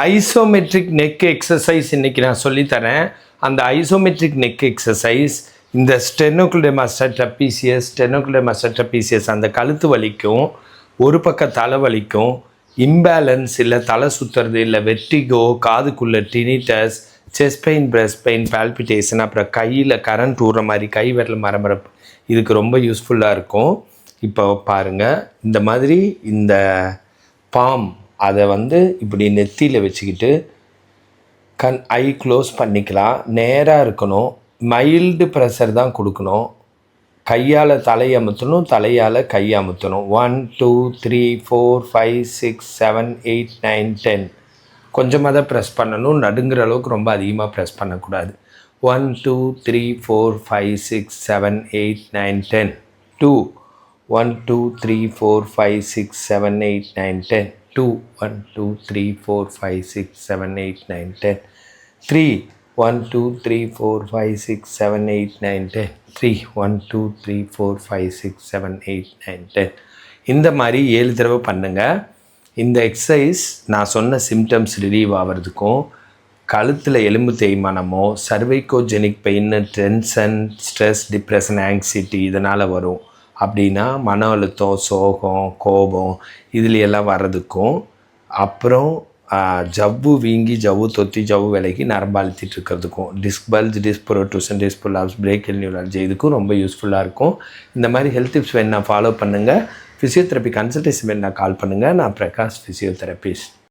Isometric neck exercise இன்னைக்கு நான் சொல்லித்தரேன். அந்த ஐசோமெட்ரிக் நெக் எக்ஸசைஸ் இந்த ஸ்டெனோகுலமாஸ்டர் ட்ரப்பீசியஸ் ஸ்டெனோகுலமாஸ்டர் ட்ரப்பீசியஸ் அந்த கழுத்து வலிக்கும் ஒரு பக்க தலை வலிக்கும் இம்பேலன்ஸ் இல்லை தலை சுற்றுறது இல்லை vertigo காதுக்குள்ளே tinnitus chest pain breast pain palpitation அப்புறம் கையில் கரண்ட் ஊறுற மாதிரி கை விரல் மரமரப்பு இதுக்கு ரொம்ப யூஸ்ஃபுல்லாக இருக்கும். இப்போ பாருங்கள் இந்த மாதிரி இந்த பாம் அதை வந்து இப்படி நெத்தியில் வச்சுக்கிட்டு கண் ஐ க்ளோஸ் பண்ணிக்கலாம். நேராக இருக்கணும். மைல்டு ப்ரெஷர் தான் கொடுக்கணும். கையால் தலை அமுத்தணும் தலையால் கை அமுத்தணும். One two three four five six seven eight nine ten கொஞ்சமாக தான் ப்ரெஸ் பண்ணணும். நடுங்கிற அளவுக்கு ரொம்ப அதிகமாக ப்ரெஸ் பண்ணக்கூடாது. One two three four five six seven eight nine ten two one two three four five six seven eight nine ten two one two three four five six seven eight nine ten three one two three four five six seven eight nine ten three one two three four five six seven eight nine ten இந்த மாதிரி ஏழு தடவை பண்ணுங்கள் இந்த exercise நான் சொன்ன symptoms relieve ஆகிறதுக்கும் கழுத்தில் எலும்பு தேய்மானமோ cervicogenic pain tension stress depression anxiety இதனால் வரும். அப்படின்னா மன அழுத்தம் சோகம் கோபம் இதுல எல்லாம் வர்றதுக்கும் அப்புறம் ஜவ்வு வீங்கி ஜவ்வு தொத்தி ஜவ்வு விலைக்கு நரம்பு அழுத்திட்டு இருக்கிறதுக்கும் டிஸ்க் பல்ஜ் டிஸ்பொரோட்டூசன் டிஸ்பொலாப்ஸ் பிரேக்கில் நியூராலஜி இதுக்கும் ரொம்ப யூஸ்ஃபுல்லாக இருக்கும். இந்த மாதிரி ஹெல்த் டிப்ஸ் வேணா ஃபாலோ பண்ணுங்கள் ஃபிசியோதெரப்பி கன்சல்டேஷன் நான் கால் பண்ணுங்கள் நான் பிரகாஷ் ஃபிசியோதெரபிஸ்ட்